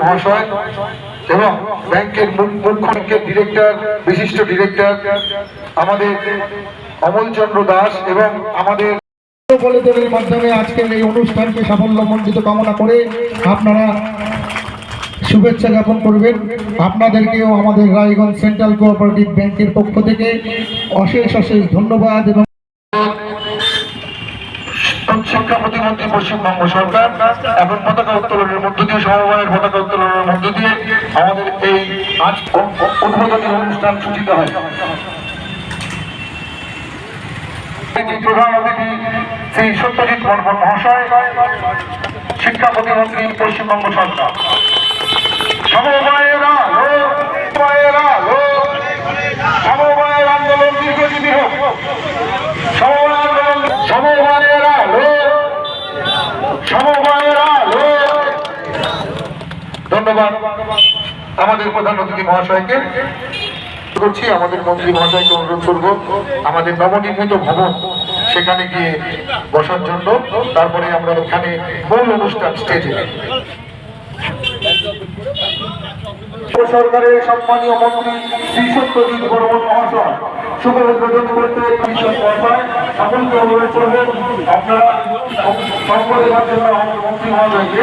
মহাশয় এবং ব্যাংকের মুখ্য ডিরেক্টর বিশিষ্ট ডিরেক্টর আমাদের অমলচন্দ্র দাস এবং আমাদের মাধ্যমে এই অনুষ্ঠানকে কামনা করে শুভেচ্ছা করবেন। আপনাদেরকেও আমাদের রায়গঞ্জ সেন্ট্রাল কোঅপারেটিভ ব্যাংকের পক্ষ থেকে অশেষ অশেষ ধন্যবাদ এবং শিক্ষা প্রতিমন্ত্রী পশ্চিমবঙ্গ সরকার এখন পতাকা উত্তোলনের মধ্য দিয়ে সমবায়ের পতাকা উত্তোলনের মধ্য দিয়ে আমাদের এই আজ উদ্বোধনী অনুষ্ঠান সূচিত হয়। প্রধান অতিথি সমবায়েরা লোক সমবায়েরা সমবায়ের আন্দোলন দীর্ঘজীবী হোক। সমবায় আন্দোলন সমবায়েরা লোক সমবায়েরা লোক ধন্যবাদ। আমাদের প্রধান অতিথি মহাশয়কে করছি, আমাদের মন্ত্রী মহাশয়কে অনুরোধ করব, আমাদের নবনির্মিত ভবন সেখানে গিয়ে বসার জন্য, তারপরে আমরা এখানে মূল অনুষ্ঠান স্টেজে সরকারের সম্মানীয় মন্ত্রী শ্রী সত্যজিৎ বর্মন মহাশয় শুভ উদ্বোধন করতে আপনারা মন্ত্রী মহাশয়কে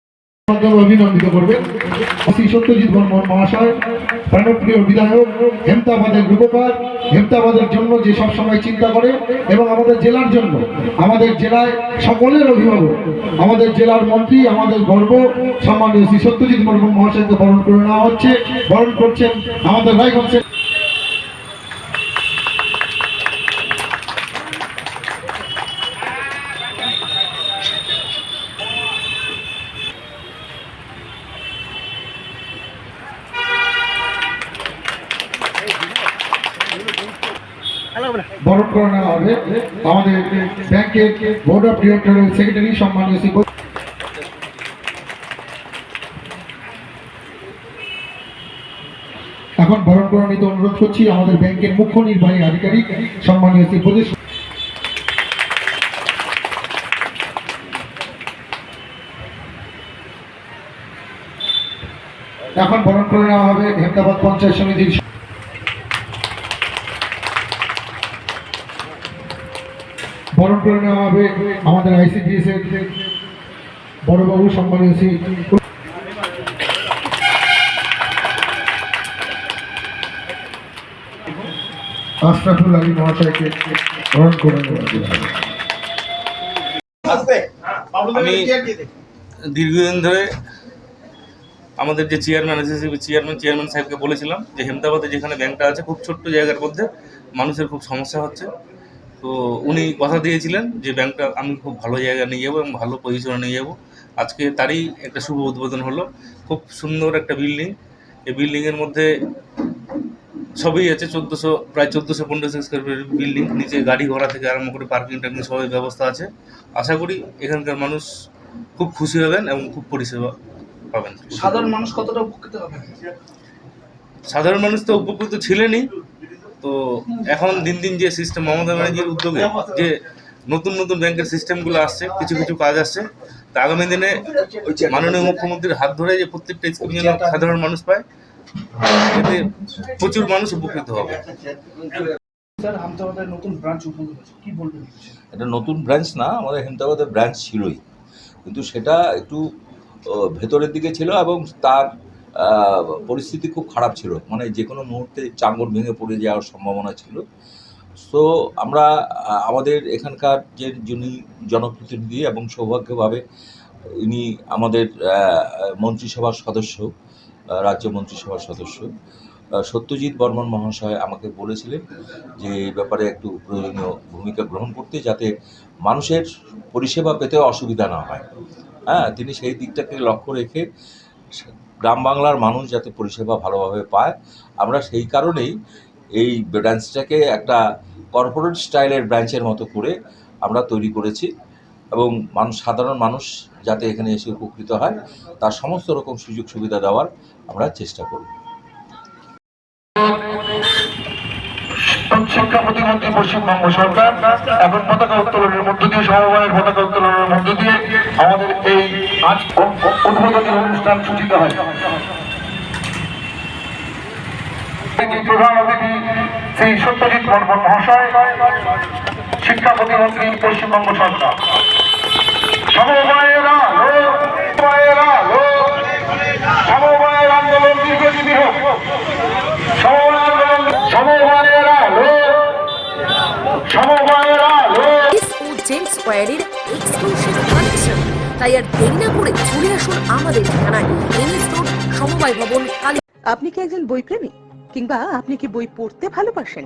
অভিনন্দিত করবেন। সত্যজিৎ মহাশয়, প্রাণপ্রিয় বিধায়ক, হেমতাবাদের রূপকার, হেমতাবাদের জন্য যে সব সময় চিন্তা করে এবং আমাদের জেলার জন্য, আমাদের জেলায় সকলের অভিভাবক, আমাদের জেলার মন্ত্রী, আমাদের গর্ব, সম্মানীয় শ্রী সত্যজিৎ বর্মন মহাশয়কে বরণ করে নেওয়া হচ্ছে, বরণ করছেন আমাদের রায়গঞ্জের বরণ করে নেওয়া হবে। আমাদের ব্যাংকের বোর্ড অফ ডিরেক্টরের সেক্রেটারি সম্মানীয় এখন বরণ করে নিতে অনুরোধ করছি আমাদের ব্যাংকের মুখ্য নির্বাহী আধিকারিক, সম্মানীয় শ্রী প্রদেশ এখন বরণ করে নেওয়া হবে হেমদাবাদ পঞ্চায়েত সমিতির বরণ করে নেওয়া হবে আমাদের আইসিডিএস এর বড়বাবু সম্মানীয় শ্রী আশরাফুল আলী মহাশয়কে বরণ করে নেওয়া হবে। আমি দীর্ঘদিন ধরে আমাদের যে চেয়ারম্যান আছে সেই চেয়ারম্যান চেয়ারম্যান সাহেবকে বলেছিলাম যে হেমদাবাদে যেখানে ব্যাংকটা আছে খুব ছোট্ট জায়গার মধ্যে মানুষের খুব সমস্যা হচ্ছে। তো উনি কথা দিয়েছিলেন যে ব্যাংকটা আমি খুব ভালো জায়গায় নিয়ে যাব এবং ভালো পজিশনে নিয়ে যাব। আজকে তারই একটা শুভ উদ্বোধন হলো। খুব সুন্দর একটা বিল্ডিং এই বিল্ডিংয়ের মধ্যে সবই আছে চোদ্দোশো প্রায় চোদ্দোশো পনেরোশো স্কোয়ার ফিট বিল্ডিং নিচে গাড়ি ঘোড়া থেকে আরম্ভ করে পার্কিং টার্কিং সবই ব্যবস্থা আছে। আশা করি এখানকার মানুষ খুব খুশি হবেন এবং খুব পরিষেবা পাবেন। সাধারণ মানুষ কতটা উপকৃত হবে? সাধারণ মানুষ তো উপকৃত ছিলেনই। তো এখন দিন দিন যে সিস্টেম মমতা ব্যানার্জির উদ্যোগে যে নতুন নতুন ব্যাংকের সিস্টেমগুলো আসছে কিছু কিছু কাজ আসছে তা আগামী দিনে মাননীয় মুখ্যমন্ত্রীর হাত ধরে যে প্রত্যেকটা স্কিম যেন সাধারণ মানুষ পায় এতে প্রচুর মানুষ উপকৃত হবে। স্যার নতুন ব্রাঞ্চ উদ্বোধন হয়েছে কি বলবেন? এটা নতুন ব্রাঞ্চ না আমাদের হেমতাবাদের ব্রাঞ্চ ছিলই। কিন্তু সেটা একটু ভেতরের দিকে ছিল এবং তার পরিস্থিতি খুব খারাপ ছিল। মানে যে কোনো মুহূর্তে চাঙ্গর ভেঙে পড়ে যাওয়ার সম্ভাবনা ছিল। সো আমরা আমাদের এখানকার যে যিনি জনপ্রতিনিধি এবং সৌভাগ্যভাবে ইনি আমাদের মন্ত্রিসভার সদস্য রাজ্য মন্ত্রিসভার সদস্য সত্যজিৎ বর্মন মহাশয় আমাকে বলেছিলেন যে এই ব্যাপারে একটু প্রয়োজনীয় ভূমিকা গ্রহণ করতে যাতে মানুষের পরিষেবা পেতে অসুবিধা না হয়। হ্যাঁ তিনি সেই দিকটাকে লক্ষ্য রেখে গ্রাম বাংলার মানুষ যাতে পরিষেবা ভালোভাবে পায়, আমরা সেই কারণেই এই ব্রাঞ্চটাকে একটা কর্পোরেট স্টাইলের ব্রাঞ্চের মতো করে আমরা তৈরি করেছি এবং মানুষ, সাধারণ মানুষ যাতে এখানে এসে উপকৃত হয়, তার সমস্ত রকম সুযোগ সুবিধা দেওয়ার আমরা চেষ্টা করব। শিক্ষা প্রতিমন্ত্রী পশ্চিমবঙ্গ সরকার এবং পতাকা উত্তোলনের মধ্য দিয়ে সমবায়ের পতাকা উত্তোলনের মধ্য দিয়ে আমাদের এই আজ উদ্বোধনী অনুষ্ঠান সূচিত হয়। প্রধান অতিথি শ্রী সত্যজিৎ বর্মন মহাশয়, শিক্ষা প্রতিমন্ত্রী পশ্চিমবঙ্গ সরকার। সমবায়ের সমবায়ের সমবায়ের আন্দোলন দীর্ঘজীবী হোক। সমবায় আন্দোলন সমবায়ের সমবায়ের জেমস স্কোয়ারের এক্সক্লুসিভ কালেকশন তাই আর দেরি না করে চলে আসুন আমাদের ঠিকানায় সমবায় ভবন আপনি কি একজন বই প্রেমী কিংবা আপনি কি বই পড়তে ভালোবাসেন?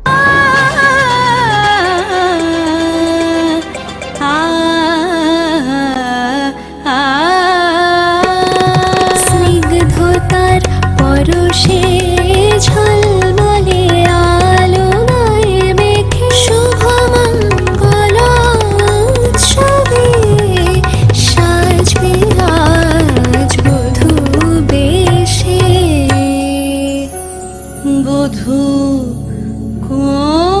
স্নিগ্ধতার পরশে ঝলমলে আলোয় মেখে শুভমঙ্গল উৎসবে সাজবে আজ বধূ বেশে। বধূ কোন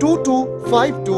two two five two